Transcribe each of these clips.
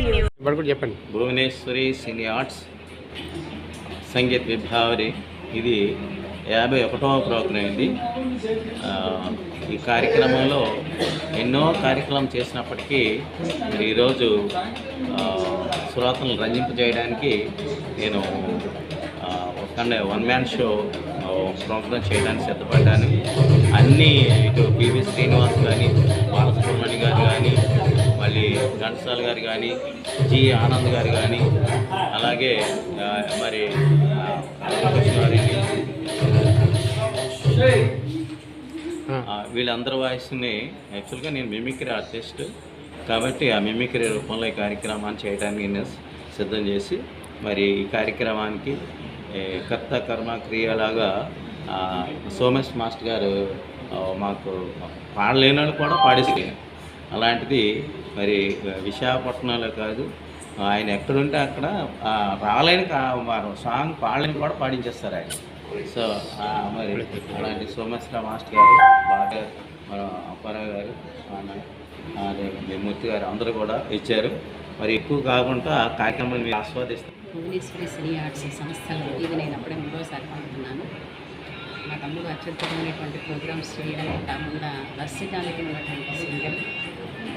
చెప్పండి. Bhuvaneshwari cine arts Sangeet Vibhavari. ఇది యాభై ఒకటవ ప్రోగ్రాం ఇది. ఆ, ఈ కార్యక్రమంలో ఎన్నో కార్యక్రమం చేసినప్పటికీ మరి ఈరోజు ఆ, శ్రోతలను రంజింపజేయడానికి నేను ఒక వన్ మ్యాన్ షో ప్రోగ్రాం చేయడానికి సిద్ధపడ్డాను. అన్నీ ఇటు పివి శ్రీనివాస్ కానీ బాలసుబ్రహ్మణ్యం ఘంటసాల గారు కానీ జి. ఆనంద్ గారు కానీ అలాగే మరి వీళ్ళందరి వాయిస్ని యాక్చువల్గా నేను మిమిక్రీ ఆర్టిస్ట్ కాబట్టి ఆ మిమిక్రీ రూపంలో ఈ కార్యక్రమాన్ని చేయడానికి నేను సిద్ధం చేసి మరి ఈ కార్యక్రమానికి కర్త కర్మ క్రియలాగా సోమేష్ మాస్టర్ గారు మాకు పాడలేని వాళ్ళు కూడా పాడిస్తారు అలాంటిది మరి విశాఖపట్నంలో కాదు ఆయన ఎక్కడుంటే అక్కడ రాలేని వారు సాంగ్ పాడలేని కూడా పాడించేస్తారు ఆయన. సో మరి అలాంటి సోమేశ్వర మాస్టర్ గారు బాగా మన అప్పారావు గారు అదే మూర్తి గారు అందరూ కూడా ఇచ్చారు. మరి ఎక్కువ కాకుండా ఆ కార్యక్రమాన్ని మీరు ఆస్వాదిస్తారు. భువనేశ్వరి సినీ ఆర్ట్స్ సంస్థలో ఇది నేను అప్పుడే మూడోసారి పంపుతున్నాను మా తమ్ముడు అత్యుత్తమైనటువంటి ప్రోగ్రామ్స్ చేయడమే కాకుండా వర్సిటాలిటీ ఉన్నటువంటి సింగర్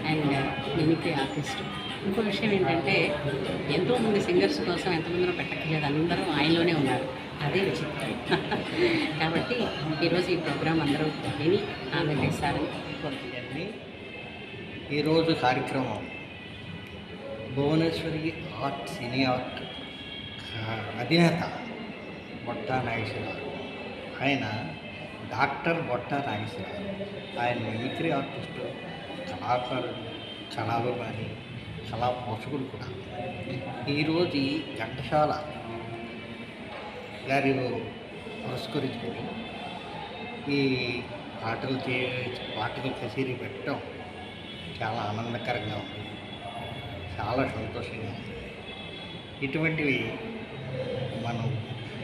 అండ్ మిమిక్రీ ఆర్టిస్ట్. ఇంకో విషయం ఏంటంటే ఎంతోమంది సింగర్స్ కోసం ఎంతమందినో పెట్టక్కర్లేదు. అందరూ ఆయనలోనే ఉన్నారు. అదే విచిత్రం. కాబట్టి ఈరోజు ఈ ప్రోగ్రాం అందరూ విని ఆనందిస్తారని కోరుకుంటున్నాను ఈరోజు కార్యక్రమం భువనేశ్వరి ఆర్ట్ సినీ ఆర్ట్ అధినేత బొట్ట నాగేశ్వరరావు. ఆయన డాక్టర్ బొట్ట నాగేశ్వరరావు. ఆయన మిమిక్రీ ఆర్టిస్టు. కళాకారుడు కళాభిమాని కళా పోషకులు కూడా. ఈరోజు ఈ ఘంటసాల గారి పురస్కరించుకొని ఈ పాటలు చే పాటలు కచేరీ పెట్టడం చాలా ఆనందకరంగా ఉంది. చాలా సంతోషంగా ఉంది. ఇటువంటివి మనం